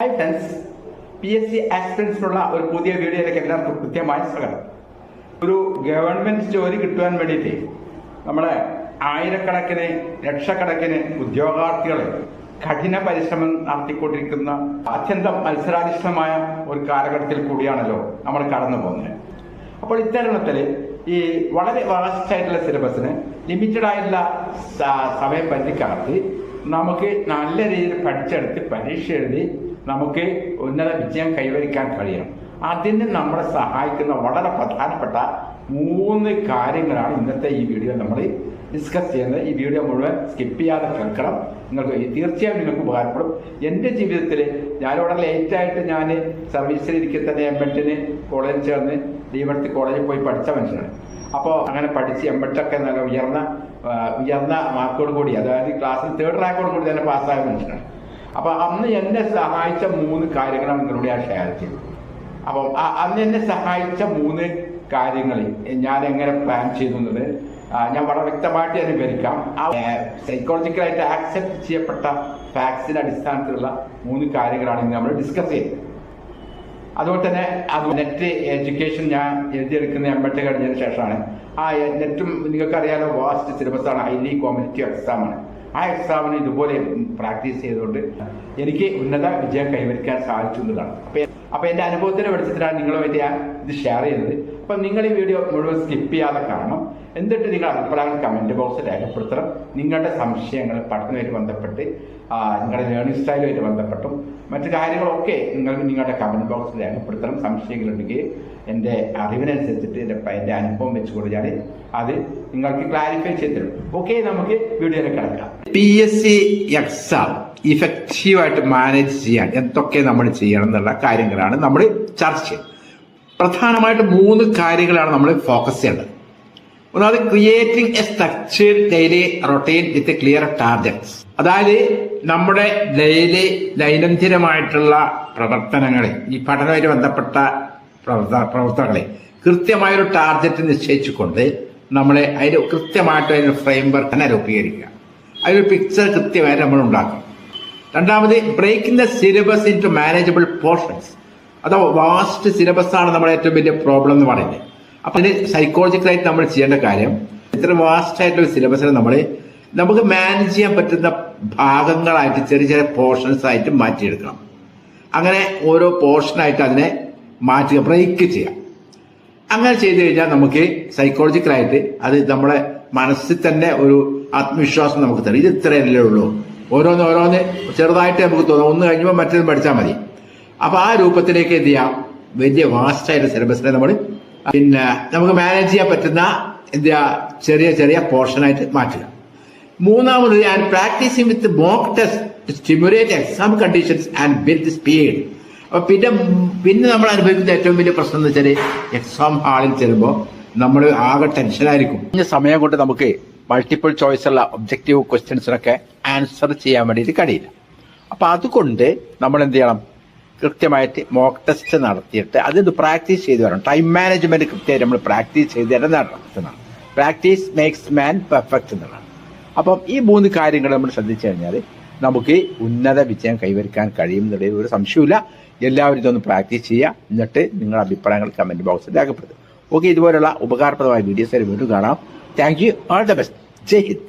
Hi friends P S C ആസ്പിറൻസിനുള്ള ഒരു പുതിയ വീഡിയോയിലേക്ക് എല്ലാവർക്കും കൃത്യമായ സ്വാഗതം. ഒരു ഗവൺമെന്റ് ജോലി കിട്ടുവാൻ വേണ്ടിയിട്ട് നമ്മുടെ ആയിരക്കണക്കിന് ലക്ഷക്കണക്കിന് ഉദ്യോഗാർത്ഥികൾ കഠിന പരിശ്രമം നടത്തിക്കൊണ്ടിരിക്കുന്ന അത്യന്തം മത്സരാധിഷ്ഠമായ ഒരു കാലഘട്ടത്തിൽ കൂടിയാണല്ലോ നമ്മൾ കടന്നു പോകുന്നത്. അപ്പോൾ ഇത്തരുണത്തിൽ ഈ വളരെ വാസ്റ്റ് ആയിട്ടുള്ള സിലബസിന് ലിമിറ്റഡ് ആയിട്ടുള്ള സമയപരിധിക്കകത്ത് നമുക്ക് നല്ല രീതിയിൽ പഠിച്ചെടുത്ത് പരീക്ഷ എഴുതി നമുക്ക് ഉന്നത വിജയം കൈവരിക്കാൻ കഴിയണം. അതിന് നമ്മളെ സഹായിക്കുന്ന വളരെ പ്രധാനപ്പെട്ട മൂന്ന് കാര്യങ്ങളാണ് ഇന്നത്തെ ഈ വീഡിയോ നമ്മൾ ഡിസ്കസ് ചെയ്യുന്നത്. ഈ വീഡിയോ മുഴുവൻ സ്കിപ്പ് ചെയ്യാതെ കേൾക്കണം. നിങ്ങൾക്ക് തീർച്ചയായും നിങ്ങൾക്ക് ഉപകാരപ്പെടും. എന്റെ ജീവിതത്തിൽ ഞാനിവിടെ ലേറ്റായിട്ട് ഞാൻ സർവീസിലിരിക്കെ തന്നെ എം എട്ടിന് കോളേജിൽ ചേർന്ന് ഡീമർത്തി കോളേജിൽ പോയി പഠിച്ച മനുഷ്യനാണ്. അപ്പോൾ അങ്ങനെ പഠിച്ച് എംബെറ്റൊക്കെ നല്ല ഉയർന്ന ഉയർന്ന മാർക്കോട് കൂടി അതായത് ക്ലാസ്സിൽ തേർഡ് റാങ്കോട് കൂടി തന്നെ പാസ്സായ മനുഷ്യനാണ്. അപ്പോൾ അന്ന് എന്നെ സഹായിച്ച മൂന്ന് കാര്യങ്ങളാണ് നിങ്ങളോട് ഞാൻ ഷെയർ ചെയ്തത് അപ്പം അന്ന് എന്നെ സഹായിച്ച മൂന്ന് കാര്യങ്ങൾ ഞാൻ എങ്ങനെ പ്ലാൻ ചെയ്തു ഞാൻ വളരെ വ്യക്തമായിട്ട് ഞാൻ വിവരിക്കാം സൈക്കോളജിക്കലായിട്ട് ആക്സെപ്റ്റ് ചെയ്യപ്പെട്ട ഫാക്സിന്റെ അടിസ്ഥാനത്തിലുള്ള മൂന്ന് കാര്യങ്ങളാണ് ഇന്ന് നമ്മൾ ഡിസ്കസ് ചെയ്യുന്നത്. അതുപോലെ തന്നെ അത് നെറ്റ് എഡ്യൂക്കേഷൻ ഞാൻ എഴുതിയെടുക്കുന്ന എംബെട്ട് കഴിഞ്ഞതിന് ശേഷമാണ്. ആ നെറ്റും നിങ്ങൾക്കറിയാലോ വാസ്റ്റ് സിലബസ് ആണ്. ഹൈലി കോമ്പറ്റീവ് എക്സാം ആണ്. ആ എക്സാമിന് ഇതുപോലെ പ്രാക്ടീസ് ചെയ്തുകൊണ്ട് എനിക്ക് ഉന്നത വിജയം കൈവരിക്കാൻ സാധിച്ചു എന്നതാണ് അപ്പൊ അപ്പൊ എന്റെ അനുഭവത്തിന്റെ വെളിച്ചത്തിലാണ് നിങ്ങളുമായിട്ട് ഞാൻ ഇത് ഷെയർ ചെയ്യുന്നത്. അപ്പൊ നിങ്ങൾ ഈ വീഡിയോ മുഴുവൻ സ്കിപ്പ് ചെയ്യാതെ കാണണം. എന്നിട്ട് നിങ്ങൾ അഭിപ്രായങ്ങൾ കമന്റ് ബോക്സിൽ രേഖപ്പെടുത്തണം. നിങ്ങളുടെ സംശയങ്ങൾ പഠനവുമായിട്ട് ബന്ധപ്പെട്ട് നിങ്ങളുടെ ലേണിംഗ് സ്റ്റൈലുമായിട്ട് ബന്ധപ്പെട്ടും മറ്റു കാര്യങ്ങളൊക്കെ നിങ്ങൾ നിങ്ങളുടെ കമന്റ് ബോക്സിൽ രേഖപ്പെടുത്തണം. സംശയങ്ങളുണ്ടെങ്കിൽ എന്റെ അറിവിനനുസരിച്ചിട്ട് എന്റെ എന്റെ അനുഭവം വെച്ചുകൊണ്ട് ഞാൻ അത് നിങ്ങൾക്ക് ക്ലാരിഫൈ ചെയ്ത് തരും. ഓക്കെ നമുക്ക് വീഡിയോ കിടക്കാം. പി എസ് സി എക്സാം ഇഫക്റ്റീവായിട്ട് മാനേജ് ചെയ്യാൻ എന്തൊക്കെ നമ്മൾ ചെയ്യണം എന്നുള്ള കാര്യങ്ങളാണ് നമ്മൾ ചർച്ച ചെയ്യുന്നത്. പ്രധാനമായിട്ട് മൂന്ന് കാര്യങ്ങളാണ് നമ്മൾ ഫോക്കസ് ചെയ്യേണ്ടത്. ഒന്നാമത് creating a structured daily routine with clear targets അതായത് നമ്മുടെ ഡെയിലി ദൈനംദിനമായിട്ടുള്ള പ്രവർത്തനങ്ങളെ ഈ പഠനമായിട്ട് ബന്ധപ്പെട്ട പ്രവർത്ത പ്രവർത്തനങ്ങളെ കൃത്യമായൊരു ടാർഗറ്റ് നിശ്ചയിച്ചുകൊണ്ട് നമ്മളെ അതിന് കൃത്യമായിട്ട് അതിന് ഫ്രെയിം വർക്ക് തന്നെ രൂപീകരിക്കുക. അതിനൊരു പിക്ചർ കൃത്യമായിട്ട് നമ്മൾ ഉണ്ടാക്കും രണ്ടാമത് breaking the syllabus into manageable portions അതോ വാസ്റ്റ് സിലബസ് ആണ് നമ്മുടെ ഏറ്റവും വലിയ പ്രോബ്ലം എന്ന് പറയുന്നത്. അപ്പൊ ഇതിന് സൈക്കോളജിക്കലായിട്ട് നമ്മൾ ചെയ്യേണ്ട കാര്യം ഇത്ര വാസ്റ്റ് ആയിട്ടുള്ള സിലബസിനെ നമ്മൾ നമുക്ക് മാനേജ് ചെയ്യാൻ പറ്റുന്ന ഭാഗങ്ങളായിട്ട് ചെറിയ ചെറിയ പോർഷൻസ് ആയിട്ട് മാറ്റിയെടുക്കണം. അങ്ങനെ ഓരോ പോർഷനായിട്ട് അതിനെ മാറ്റുക ബ്രേക്ക് ചെയ്യാം അങ്ങനെ ചെയ്തു കഴിഞ്ഞാൽ നമുക്ക് സൈക്കോളജിക്കലായിട്ട് അത് നമ്മുടെ മനസ്സിൽ തന്നെ ഒരു ആത്മവിശ്വാസം നമുക്ക് തരും. ഇത് ഇത്രയല്ലേ ഉള്ളൂ. ഓരോന്ന് ഓരോന്ന് ചെറുതായിട്ട് നമുക്ക് തോന്നും. ഒന്ന് കഴിയുമ്പോൾ മറ്റൊന്ന് പഠിച്ചാൽ മതി. അപ്പൊ ആ രൂപത്തിലേക്ക് എന്ത് ചെയ്യാം? വലിയ വാസ്റ്റായിട്ട് സിലബസിനെ നമ്മൾ പിന്നെ നമുക്ക് മാനേജ് ചെയ്യാൻ പറ്റുന്ന എന്ത് ചെറിയ ചെറിയ പോർഷനായിട്ട് മാറ്റുക. മൂന്നാമത് ഞാൻ practising with mock test stimulate exam conditions and build speed അപ്പൊ പിന്നെ പിന്നെ നമ്മൾ അനുഭവിക്കുന്ന ഏറ്റവും വലിയ പ്രശ്നം എന്ന് വെച്ചാൽ എക്സാം ഹാളിൽ ചെല്ലുമ്പോൾ നമ്മൾ ആകെ ടെൻഷനായിരിക്കും ആയിരിക്കും. സമയം കൊണ്ട് നമുക്ക് മൾട്ടിപ്പിൾ ചോയ്സ് ഉള്ള ഒബ്ജക്റ്റീവ് ക്വസ്റ്റ്യൻസിനൊക്കെ ആൻസർ ചെയ്യാൻ വേണ്ടിയിട്ട് കഴിയില്ല. അപ്പൊ അതുകൊണ്ട് നമ്മൾ എന്ത് ചെയ്യണം? കൃത്യമായിട്ട് മോക്ക് ടെസ്റ്റ് നടത്തിയിട്ട് അതിന് പ്രാക്ടീസ് ചെയ്ത് വരണം. ടൈം മാനേജ്മെന്റ് കൃത്യമായിട്ട് നമ്മൾ പ്രാക്ടീസ് ചെയ്ത് തരം നടത്തണം പ്രാക്ടീസ് മേക്സ് മാൻ പെർഫെക്റ്റ് എന്നുള്ളതാണ് അപ്പം ഈ മൂന്ന് കാര്യങ്ങൾ നമ്മൾ ശ്രദ്ധിച്ചു കഴിഞ്ഞാൽ നമുക്ക് ഉന്നത വിജയം കൈവരിക്കാൻ കഴിയും എന്നുള്ള ഒരു സംശയമില്ല എല്ലാവരും ഇതൊന്ന് പ്രാക്ടീസ് ചെയ്യുക. എന്നിട്ട് നിങ്ങളുടെ അഭിപ്രായങ്ങൾ കമന്റ് ബോക്സിൽ രേഖപ്പെടുത്തും ഓക്കെ ഇതുപോലുള്ള ഉപകാരപ്രദമായ വീഡിയോസ് വീണ്ടും കാണാം. Thank you all the best Jai Hind.